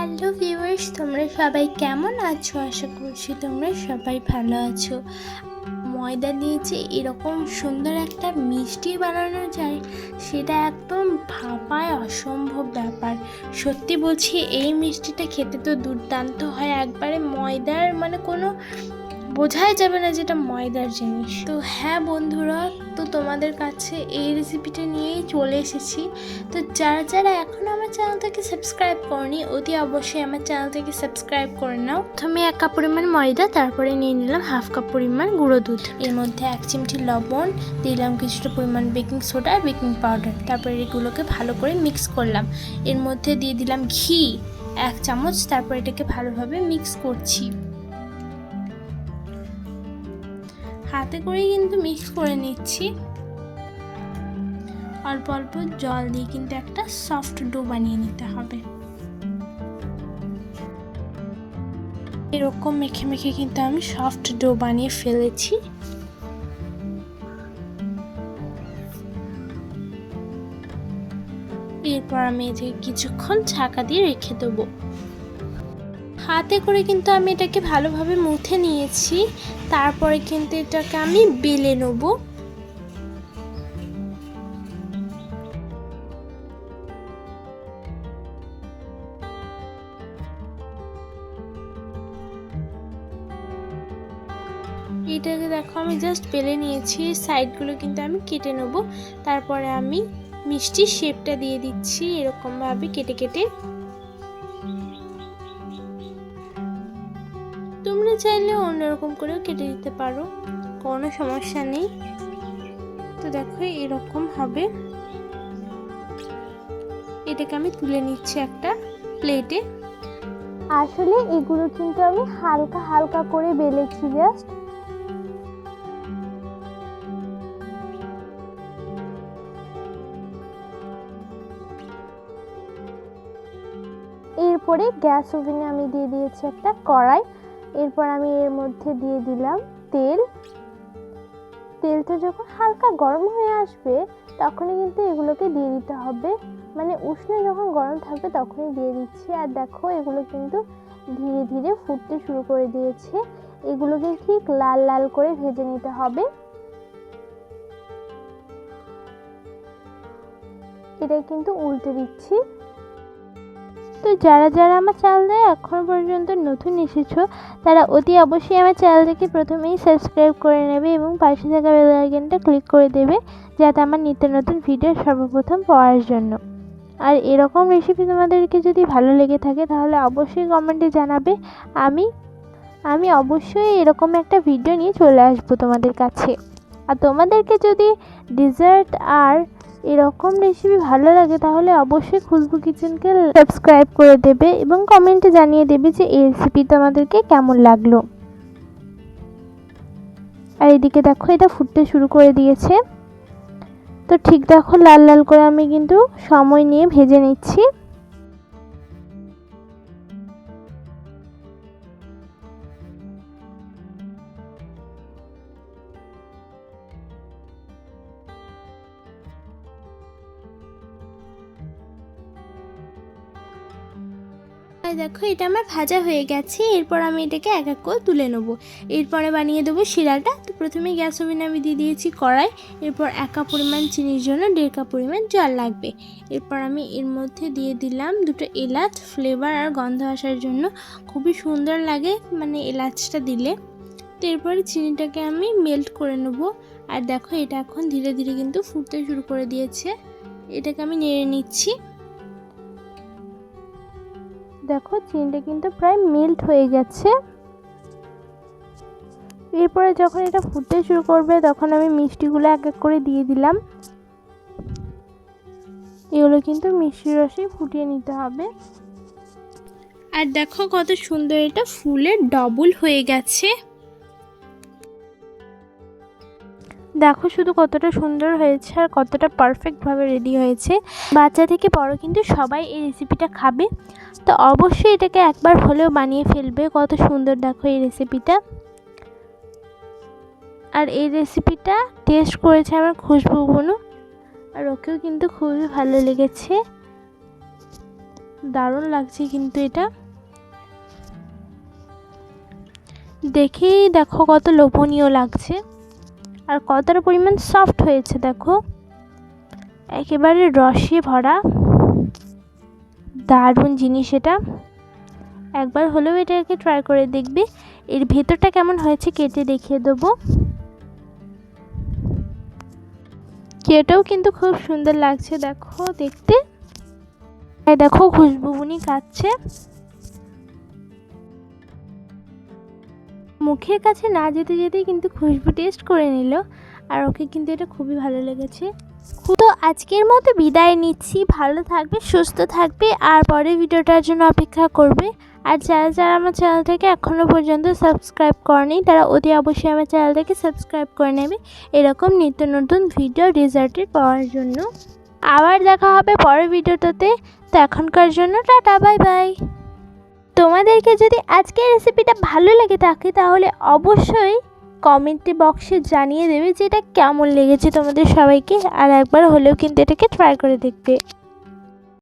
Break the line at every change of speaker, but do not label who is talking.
Hello viewers তোমরা সবাই কেমন আছো? আশা করছি তোমরা সবাই ভালো আছো। ময়দা দিয়ে যে এরকম সুন্দর একটা মিষ্টি বানানো যায়, সেটা একদম ভাবায় অসম্ভব ব্যাপার। সত্যি বলছি, এই মিষ্টিটা খেতে তো দুর্দান্ত হয়। একবারে ময়দার মানে কোনো বোঝাই যাবে না যেটা ময়দার জিনিস। তো হ্যাঁ বন্ধুরা তোমাদের কাছে এই রেসিপিটা নিয়েই চলে এসেছি। তো যারা যারা এখনও আমার চ্যানেলটাকে সাবস্ক্রাইব করনি, অতি অবশ্যই আমার চ্যানেলটাকে সাবস্ক্রাইব করে নাও। প্রথমে এক কাপ পরিমাণ ময়দা, তারপরে নিয়ে নিলাম হাফ কাপ পরিমাণ গুঁড়ো দুধ। এর মধ্যে এক চিমটি লবণ, দিলাম কিছুটা পরিমাণ বেকিং সোডা আর বেকিং পাউডার তারপরে এগুলোকে ভালো করে মিক্স করলাম। এর মধ্যে দিয়ে দিলাম ঘি, এক চামচ। তারপর এটাকে ভালোভাবে মিক্স করছি। হাতে করেই কিন্তু মিক্স করে নিচ্ছি। অল্প অল্প জল দিয়ে কিন্তু একটা সফট ডো বানিয়ে নিতে হবে। এরকম মেখে মেখে কিন্তু আমি সফট ডো বানিয়ে ফেলেছি। এরপর আমি এটাকে কিছুক্ষণ ছাকা দিয়ে রেখে দেবো। হাতে করে কিন্তু আমি এটাকে ভালোভাবে মুথে নিয়েছি। তারপরে কিন্তু এটাকে আমি বেলে নেব। এটাকে দেখো আমি জাস্ট বেলে নিয়েছি। সাইডগুলো কিন্তু আমি কেটে নেব। তারপরে আমি মিষ্টির শেপটা দিয়ে দিচ্ছি। এরকমভাবে কেটে কেটে। তোমরা চাইলে অন্যরকম করেও কেটে দিতে পারো। কোনো সমস্যা নেই। তো দেখো, এরকম হবে। এটাকে আমি তুলে নিচ্ছি একটা প্লেটে
আসলে এগুলো কিন্তু আমি হালকা হালকা করে বেলেছি জাস্ট এরপরে গ্যাস ওভেনে আমি দিয়ে দিয়েছি একটা কড়াই। এরপর আমি এর মধ্যে দিয়ে দিলাম তেল। তেলটা যখন হালকা গরম হয়ে আসবে, তখনই কিন্তু এগুলোকে দিয়ে দিতে হবে। মানে উষ্ণ যখন গরম থাকবে, তখনই দিয়ে দিচ্ছি। আর দেখো, এগুলো কিন্তু ধীরে ধীরে ফুটতে শুরু করে দিয়েছে। এগুলোকে ঠিক লাল লাল করে ভেজে নিতে হবে। এটা কিন্তু উল্টে দিচ্ছি। তো যারা যারা আমার চ্যানেলে এখনও পর্যন্ত নতুন এসেছ, তারা অতি অবশ্যই আমার চ্যানেলটাকে প্রথমেই সাবস্ক্রাইব করে নেবে এবং পাশে থাকা বেল আইকনটা ক্লিক করে দেবে, যাতে আমার নিত্য নতুন ভিডিও সর্বপ্রথম পাওয়ার জন্য। আর এরকম রেসিপি তোমাদেরকে যদি ভালো লেগে থাকে, তাহলে অবশ্যই কমেন্টে জানাবে। আমি আমি অবশ্যই এরকম একটা ভিডিও নিয়ে চলে আসব তোমাদের কাছে। আর তোমাদেরকে যদি ডিজার্ট আর এরকম রেসিপি ভালো লাগে, তাহলে অবশ্যই খুশবু কিচেনকে সাবস্ক্রাইব করে দেবে এবং কমেন্টে জানিয়ে দেবে যে এই রেসিপি তোমাদেরকে কেমন লাগল। আর এদিকে দেখো, এটা ফুটতে শুরু করে দিয়েছে। তো ঠিক দেখো, লাল লাল করে আমি কিন্তু সময় নিয়ে ভেজে নিচ্ছি।
আর দেখো এটা আমার ভাজা হয়ে গেছে, এরপর আমি এটাকে এক এক করে তুলে নেব। এরপরে বানিয়ে দেবো শিরাটা, তো প্রথমে গ্যাস ওভেনে আমি দিয়ে দিয়েছি কড়াই, এরপর এক কাপ পরিমাণ চিনির জন্য দেড় কাপ পরিমাণ জল লাগবে। এরপর আমি এর মধ্যে দিয়ে দিলাম দুটো এলাচ ফ্লেভার আর গন্ধ আসার জন্য। খুবই সুন্দর লাগে মানে এলাচটা দিলে। তো এরপরে চিনিটাকে আমি মেল্ট করে নেব। আর দেখো এটা এখন ধীরে ধীরে কিন্তু ফুটতে শুরু করে দিয়েছে। এটাকে আমি নেড়ে নিচ্ছি।
দেখো, চিনিটা কিন্তু প্রায় মেল্ট হয়ে গেছে। এরপরে যখন এটা ফুটতে শুরু করবে, তখন আমি মিষ্টিগুলো এক এক করে দিয়ে দিলাম। এগুলো কিন্তু মিষ্টি রসেই ফুটিয়ে নিতে হবে।
আর দেখো কত সুন্দর এটা ফুলে ডবল হয়ে গেছে।
দেখো শুধু কতটা সুন্দর হয়েছে আর কতটা পারফেক্টভাবে রেডি হয়েছে। বাচ্চা থেকে বড় কিন্তু সবাই এই রেসিপিটা খাবে। তো অবশ্যই এটাকে একবার হলেও বানিয়ে ফেলবে। কত সুন্দর দেখো এই রেসিপিটা আর এই রেসিপিটা টেস্ট করেছে আমার খুশবু বোনু। আর ওকেও কিন্তু খুবই ভালো লেগেছে। দারুণ লাগছে কিন্তু এটা। দেখেই দেখো কত লোভনীয় লাগছে। আর কতটা পরিমাণ সফট হয়েছে দেখো। একেবারে রসে ভরা, দারুণ জিনিস এটা। একবার হলেও এটাকে ট্রাই করে দেখবে। এর ভেতরটা কেমন হয়েছে কেটে দেখিয়ে দেবো। কেটেও কিন্তু খুব সুন্দর লাগছে দেখো, দেখতে। দেখো, খুশবু বুনি মুখের কাছে না যেতে যেতেই কিন্তু খুশবু টেস্ট করে নিল। আর ওকে কিন্তু এটা খুবই ভালো লেগেছে। তো আজকের মতো বিদায় নিচ্ছি। ভালো থাকবে, সুস্থ থাকবে, আর পরের ভিডিওটার জন্য অপেক্ষা করবে। আর যারা যারা আমার চ্যানেলটাকে এখনও পর্যন্ত সাবস্ক্রাইব করেনি, তারা অতি অবশ্যই আমার চ্যানেলটাকে সাবস্ক্রাইব করে নেবে। এরকম নিত্য নতুন ভিডিও রিজাল্টেড পাওয়ার জন্য। আবার দেখা হবে পরের ভিডিওটাতে। তো এখনকার জন্য টাটা বাই বাই তোমাদেরকে যদি আজকের রেসিপিটা ভালো লাগে থাকে, তাহলে অবশ্যই কমেন্টে বক্সে জানিয়ে দেবে যে এটা কেমন লেগেছে তোমাদের সবাইকে। আর একবার হলেও কিন্তু এটাকে ট্রাই করে দেখবে।